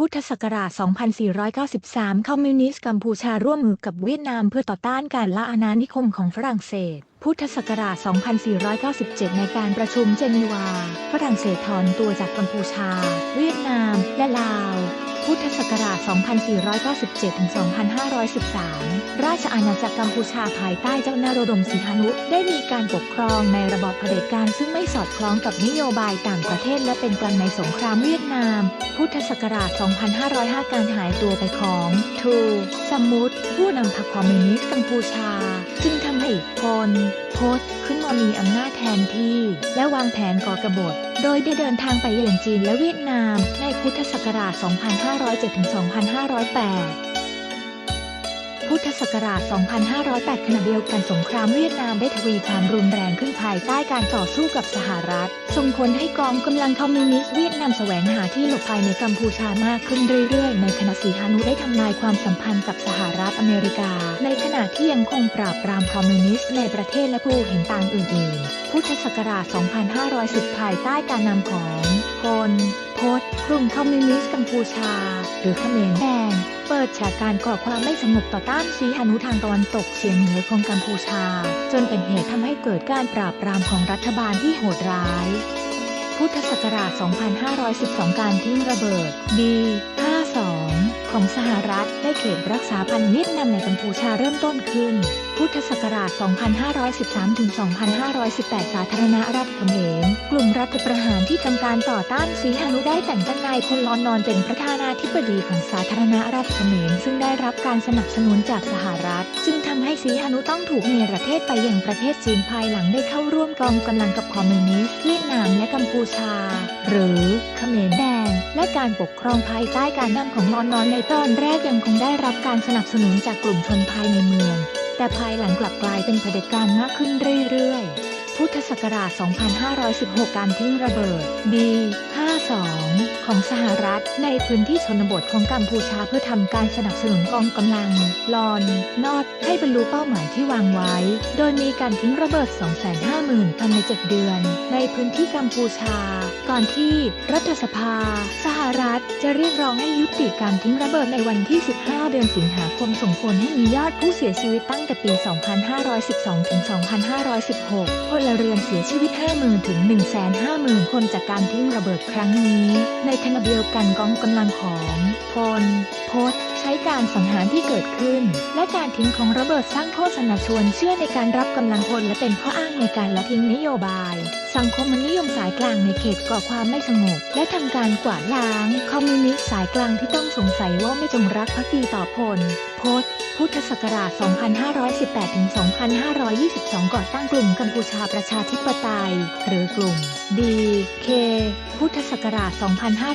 พุทธศักราช 2493 คอมมิวนิสต์กัมพูชาร่วมมือกับเวียดนามเพื่อต่อต้านการละอาณานิคมของฝรั่งเศส พุทธศักราช 2497 ในการประชุมเจนีวา ฝรั่งเศสถอนตัวจากกัมพูชา เวียดนาม และลาว พุทธศักราช 2497ถึง2513 ราชอาณาจักรกัมพูชาภายใต้เจ้านารดมสีหานุได้มีการปกครองในระบอบเผด็จการซึ่งไม่สอดคล้องกับนโยบายต่างประเทศและเป็นกลางในสงครามเวียดนาม พุทธศักราช 2505 การหายตัวไปของทูสมุทผู้นำพรรคคอมมิวนิสต์กัมพูชา จึงทำให้พลพศขึ้นมามีอำนาจแทนที่ และวางแผนก่อกบฏ โดยได้เดินทางไปเยือนจีนและเวียดนามในพุทธศักราช 2,507-2,508 พุทธศักราช 2508 ขณะเดียวกันสงครามเวียดนามได้ทวีความรุนแรงขึ้นภายใต้การต่อสู้กับสหรัฐ ส่งผลให้กองกำลังคอมมิวนิสต์เวียดนามแสวงหาที่หลบภัยในกัมพูชามากขึ้นเรื่อยๆ ในขณะสีฮานุได้ทำลายความสัมพันธ์กับสหรัฐอเมริกา ในขณะที่ยังคงปราบปรามคอมมิวนิสต์ในประเทศและผู้เห็นต่างอื่นๆ พุทธศักราช 2510 ภายใต้การนำของพล พศกลุ่มคอมมิวนิสต์กัมพูชา หรือเขมรแดงเปิดฉากการก่อความไม่สงบต่อต้านสีหานุทางตะวันตกเฉียงเหนือของกัมพูชา จนเป็นเหตุทำให้เกิดการปราบปรามของรัฐบาลที่โหดร้าย พุทธศักราช 2512 การทิ้งระเบิด B ของสหรัฐในเขตรักษาพันธุ์เวียดนามในกัมพูชาเริ่มต้นขึ้น พุทธศักราช 2513 ถึง 2518 สาธารณรัฐเขมร กลุ่มรัฐประหารที่ทำการต่อต้านสีหานุได้แต่งตั้งนายพลลอนนอนเป็นประธานาธิบดีของสาธารณรัฐเขมร ซึ่งได้รับการสนับสนุนจากสหรัฐ จึงทำให้สีหานุต้องถูกเนรเทศไปยังประเทศจีนภายหลังได้เข้าร่วมกองกำลังกับคอมมิวนิสต์เวียดนามและกัมพูชา หรือเขมรแดง และการปกครองภายใต้การนำของลอนนอนในตอนแรกยังคงได้รับการสนับสนุนจากกลุ่มชนภายในเมือง แต่ภายหลังกลับกลายเป็นเผด็จการมากขึ้นเรื่อยๆ พุทธศักราช 2516 การทิ้งระเบิด B52 ของสหรัฐ ในพื้นที่ชนบทของกัมพูชาเพื่อทำการสนับสนุนกองกำลัง ลอน นอด ให้บรรลุเป้าหมายที่วางไว้ โดยมีการทิ้งระเบิด 250,000ภายใน 7 เดือน ในพื้นที่กัมพูชา ก่อนที่รัฐสภา สหรัฐ จะเรียกร้องให้ยุติการทิ้งระเบิดในวันที่ 15 เดือนสิงหาคม ส่งผลให้มียอดผู้เสียชีวิตตั้งแต่ปี 2512 ถึง 2516 พลเรือนเสียชีวิต 50,000 ถึง 150,000 คนจากการทิ้งระเบิดครั้งนี้ ในขณะเดียวกันกองกำลังของพลพศใช้การสังหารที่เกิดขึ้น และการทิ้งของระเบิดสร้างโฆษณาชวนเชื่อในการรับกำลังพลและเป็นข้ออ้างในการละทิ้งนโยบาย สังคมนิยมสายกลางในเขตก่อความไม่สงบ และทำการกวาดล้าง คอมมิวนิสต์สายกลางที่ต้องสงสัยว่าไม่จงรักภักดีต่อพลพศพุทธศักราช 2518 ถึง 2522 ก่อตั้งกลุ่มกัมพูชาประชาธิปไตย หรือกลุ่ม DK พุทธศักราช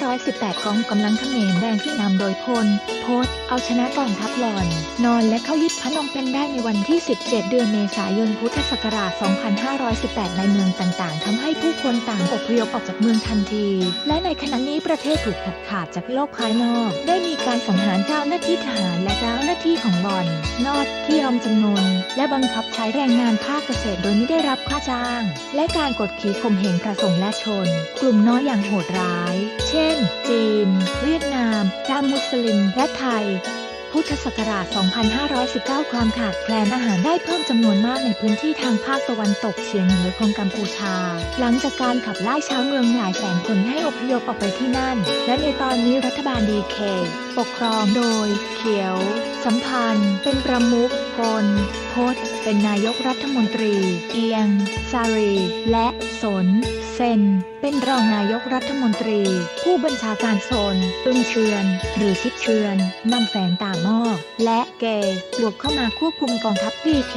2518 กองกำลังเขมรแดงที่นำโดยพลพศเอาชนะกองทัพหลอน นอนและเข้ายึดพนมเปญได้ในวันที่ 17 เดือนเมษายน พุทธศักราช 2518 ในเมืองต่างๆทำให้ ผู้คนต่างอพยพออกจากเมืองทันที และในขณะนี้ประเทศถูกตัดขาดจากโลกภายนอก ได้มีการสังหารเจ้าหน้าที่ทหารและเจ้าหน้าที่ของบอนนอดที่ยอมจำนนและบังคับใช้แรงงานภาคเกษตรโดยไม่ได้รับค่าจ้าง และการกดขี่ข่มเหงพระสงฆ์และชน กลุ่มน้อยอย่างโหดร้าย เช่น จีน เวียดนามจ้ามุสลิม และไทย พุทธศักราช 2519 ความขาดแคลนอาหารได้เพิ่มจำนวนมากในพื้นที่ทางภาคตะวันตกเฉียงเหนือของกัมพูชา หลังจากการขับไล่ชาวเมืองหลายแสนคนให้อพยพออกไปที่นั่น และในตอนนี้รัฐบาลดีเคปกครองโดย เขียว สัมพันธ์ เป็นประมุขพลพศเป็นนายกรัฐมนตรี เอียง ซารี และสน เซน เป็นรองนายกรัฐมนตรี ผู้บัญชาการโซนอึ้งเชือน หรือคิดเชือนนำแฝงตามอก และเกบวกเข้ามาควบคุมกองทัพดีเค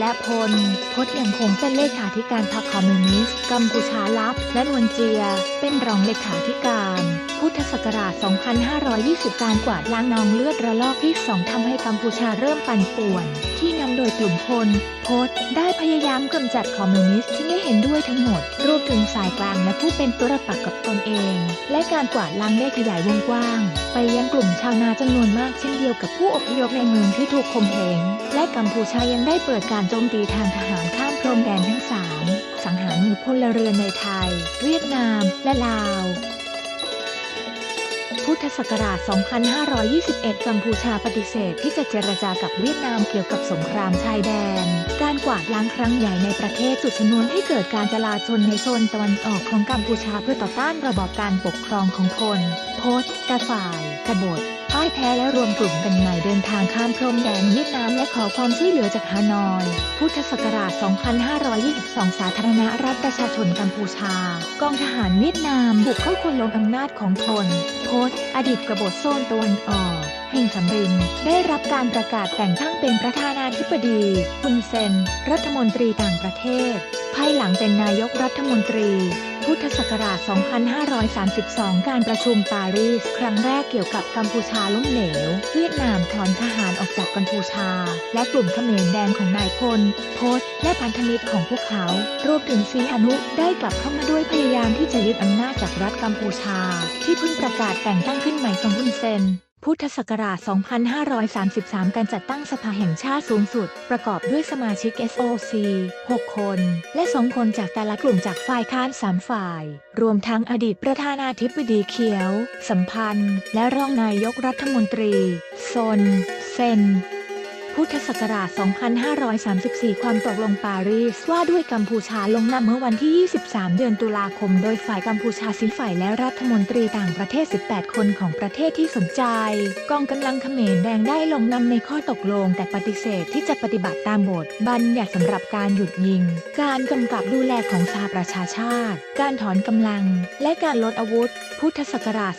และพลพศยังคงเป็นเลขาธิการพรรคคอมมิวนิสต์กัมพูชาลับ และนวลเจีย เป็นรองเลขาธิการ พุทธศักราช 2520 การกวาดล้างนองเลือดระลอกที่สองทำให้กัมพูชาเริ่มปั่นป่วน ที่นำโดยกลุ่มพลโพศได้พยายามกำจัดคอมมิวนิสต์ที่ไม่เห็นด้วยทั้งหมด รวมถึงสายกลางและผู้เป็นตัวปักกับตนเอง และการกวาดล้างได้ขยายวงกว้าง ไปยังกลุ่มชาวนาจำนวนมากเช่นเดียวกับผู้อพยพในเมืองที่ถูกข่มเหงและกัมพูชายังได้เปิดการโจมตีทางทหารข้ามพรมแดนทั้งสามสังหารหมู่พลเรือนในไทย เวียดนาม และลาว พุทธศักราช 2521 กัมพูชาปฏิเสธที่จะเจรจากับเวียดนามเกี่ยวกับสงครามชายแดน การกวาดล้างครั้งใหญ่ในประเทศจุดชนวนให้เกิดการจลาจลในโซนตะวันออกของกัมพูชาเพื่อต่อต้านระบอบการปกครองของคน โพสต์กระฝ่ายกบฏพ่ายแพ้และรวมกลุ่มกันใหม่เดินทางข้ามพรมแดนเวียดนามและขอความช่วยเหลือจากฮานอย พุทธศักราช 2522 สาธารณรัฐประชาชนกัมพูชา กองทหารเวียดนามบุกเข้าคนลงอำนาจของพลโพสต์อดีตกบฏโซนตะวันออกแห่งสำรินได้รับการประกาศแต่งตั้งเป็นประธานาธิบดีฮุนเซน รัฐมนตรีต่างประเทศ ภายหลังเป็นนายกรัฐมนตรี พุทธศักราช 2532 การประชุมปารีส ครั้งแรกเกี่ยวกับกัมพูชาล้มเหลว เวียดนามถอนทหารออกจากกัมพูชา และกลุ่มเขมรแดงของนายพล โพสต์และพันธมิตรของพวกเขา รวมถึงซีฮานุได้กลับเข้ามาด้วยพยายามที่จะยึดอำนาจจากรัฐกัมพูชา ที่เพิ่งประกาศแต่งตั้งขึ้นใหม่ของฮุนเซน พุทธศักราช 2533 การจัดตั้งสภาแห่งชาติสูงสุด ประกอบด้วยสมาชิก SOC 6 คน และ 2 คนจากแต่ละกลุ่มจากฝ่ายค้าน 3 ฝ่าย รวมทั้งอดีตประธานาธิบดีเขียว สัมพันธ์ และรองนายกรัฐมนตรีซนเซน พุทธศักราช 2534 ความตกลงปารีสว่าด้วยกัมพูชาลงนามเมื่อวันที่ 23 เดือนตุลาคม โดยฝ่ายกัมพูชาสีฝ่ายและรัฐมนตรีต่างประเทศ 18 คนของประเทศที่สนใจ กองกำลังเขมรแดงได้ลงนำในข้อตกลง แต่ปฏิเสธที่จะปฏิบัติตามบทบัญญัติสำหรับการหยุดยิง การกำกับดูแลของสหประชาชาติ การถอนกำลัง และการลดอาวุธ พุทธศักราช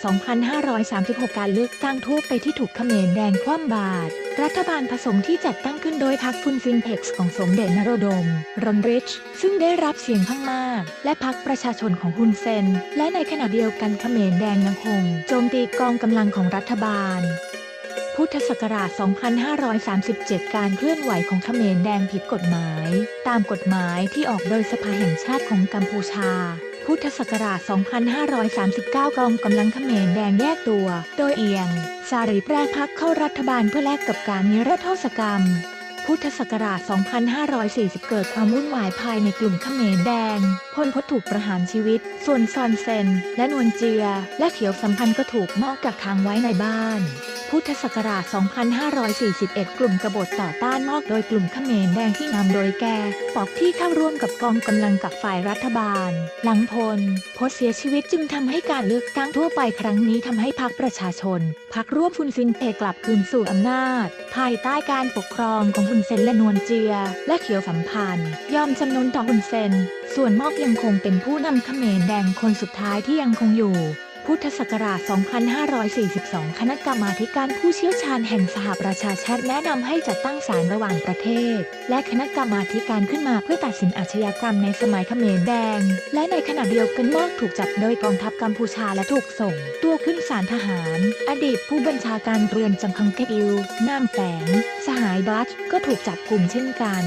2536 การเลือกตั้งทั่วไปที่ถูกเขมรแดงคว่ำบาตร รัฐบาลผสมที่จัดตั้งขึ้นโดยพรรคฟุนซินเพ็กซ์ของสมเด็จนโรดม รอนริช ซึ่งได้รับเสียงข้างมาก และพรรคประชาชนของฮุนเซน และในขณะเดียวกันเขมรแดงยังคงโจมตีกองกำลังของรัฐบาลพุทธศักราช 2537 การเคลื่อนไหวของเขมรแดงผิดกฎหมาย ตามกฎหมายที่ออกโดยสภาแห่งชาติของกัมพูชา พุทธศักราช 2539 กองกำลังเขมรแดงแยกตัว โดยเอียง สารีแปรพักเข้ารัฐบาลเพื่อแลกกับการนิรโทษกรรม พุทธศักราช 2540 เกิดความวุ่นวายภายในกลุ่มเขมรแดง พลพศถูกประหารชีวิต ส่วนซอนเซน และนวลเจีย และเขียวสัมพันธ์ก็ถูกมอกกักขังไว้ในบ้าน พุทธศักราช 2541 กลุ่มกบฏต่อต้านมอกโดยกลุ่มเขมรแดงที่นำโดยแกปอกที่เข้าร่วมกับกองกำลังกับฝ่ายรัฐบาล หลังพลพศเสียชีวิตจึงทำให้การเลือกตั้งทั่วไปครั้งนี้ทำให้พรรคประชาชนพรรคร่วมฟุนซินเปกลับคืนสู่อำนาจ ภายใต้การปกครองของฮุนเซนและนวลเจีย และเขียวสัมพันธ์ ยอมจำนนต่อฮุนเซน ส่วนมอกยังคงเป็นผู้นำเขมรแดงคนสุดท้ายที่ยังคงอยู่ พุทธศักราช 2542 คณะกรรมาธิการผู้เชี่ยวชาญแห่งสหประชาชาติแนะนำให้จัดตั้งศาลระหว่างประเทศ และคณะกรรมาธิการขึ้นมาเพื่อตัดสินอาชญากรรมในสมัยเขมรแดง และในขณะเดียวกันมอกถูกจับโดยกองทัพกัมพูชาและถูกส่ง ตัวขึ้นศาลทหาร อดีตผู้บัญชาการเรือนจำคังเกอิลนามแฝง สหายบัตก็ถูกจับกลุ่มเช่นกัน